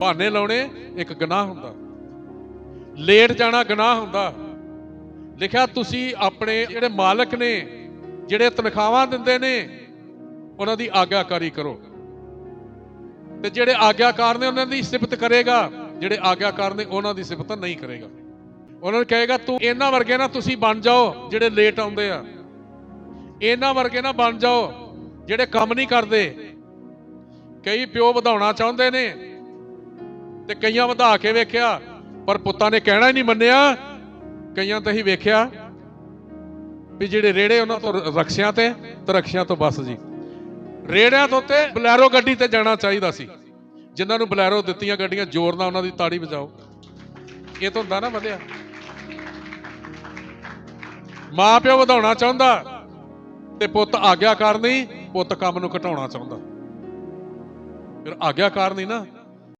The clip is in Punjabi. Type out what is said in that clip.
ਬਹਾਨੇ ਲਾਉਣੇ ਇੱਕ ਗੁਨਾਹ ਹੁੰਦਾ। ਲੇਟ ਜਾਣਾ ਗੁਨਾਹ ਹੁੰਦਾ। ਲਿਖਿਆ, ਤੁਸੀਂ ਆਪਣੇ ਜਿਹੜੇ ਮਾਲਕ ਨੇ, ਜਿਹੜੇ ਤਨਖਾਹਾਂ ਦਿੰਦੇ ਨੇ, ਉਹਨਾਂ ਦੀ ਆਗਿਆਕਾਰੀ ਕਰੋ। ਤੇ ਜਿਹੜੇ ਆਗਿਆਕਾਰ ਨੇ, ਉਹਨਾਂ ਦੀ ਸਿਫਤ ਕਰੇਗਾ। ਜਿਹੜੇ ਆਗਿਆਕਾਰ ਨੇ, ਉਹਨਾਂ ਦੀ ਸਿਫਤ ਨਹੀਂ ਕਰੇਗਾ। ਉਹਨਾਂ ਨੂੰ ਕਹੇਗਾ, ਤੂੰ ਇਹਨਾਂ ਵਰਗੇ ਨਾ ਤੁਸੀਂ ਬਣ ਜਾਓ, ਜਿਹੜੇ ਲੇਟ ਆਉਂਦੇ ਆ। ਇਹਨਾਂ ਵਰਗੇ ਨਾ ਬਣ ਜਾਓ, ਜਿਹੜੇ ਕੰਮ ਨਹੀਂ ਕਰਦੇ। ਕਈ ਪਿਓ ਵਧਾਉਣਾ ਚਾਹੁੰਦੇ ਨੇ ਤੇ ਕਈਆਂ ਵਧਾ ਕੇ ਵੇਖਿਆ, ਪਰ ਪੁੱਤਾਂ ਨੇ ਕਹਿਣਾ ਹੀ ਨਹੀਂ ਮੰਨਿਆ। ਕਈਆਂ ਤਾਂ ਹੀ ਵੇਖਿਆ ਵੀ ਜਿਹੜੇ ਰੇੜੇ ਉਹਨਾਂ ਤੋਂ ਰਕਸ਼ਿਆਂ ਤੇ ਤੇ ਰਕਸ਼ਿਆਂ ਤੋਂ ਬੱਸ ਜੀ। ਰੇੜਿਆਂ ਤੋਂ ਤੇ ਬਲੈਰੋ ਗੱਡੀ ਤੇ ਜਾਣਾ ਚਾਹੀਦਾ ਸੀ। ਜਿਨ੍ਹਾਂ ਨੂੰ ਬਲੈਰੋ ਦਿੱਤੀਆਂ ਗੱਡੀਆਂ, ਜ਼ੋਰ ਨਾਲ ਉਹਨਾਂ ਦੀ ਤਾੜੀ ਵਜਾਓ। ਇਹ ਤਾਂ ਹੁੰਦਾ ਨਾ ਵਧਿਆ। ਮਾਂ ਪਿਓ ਵਧਾਉਣਾ ਚਾਹੁੰਦਾ ਤੇ ਪੁੱਤ ਆਗਿਆਕਾਰ ਨਹੀਂ, ਪੁੱਤ ਕੰਮ ਨੂੰ ਘਟਾਉਣਾ ਚਾਹੁੰਦਾ। ਫਿਰ ਆਗਿਆਕਾਰ ਨਹੀਂ ਨਾ।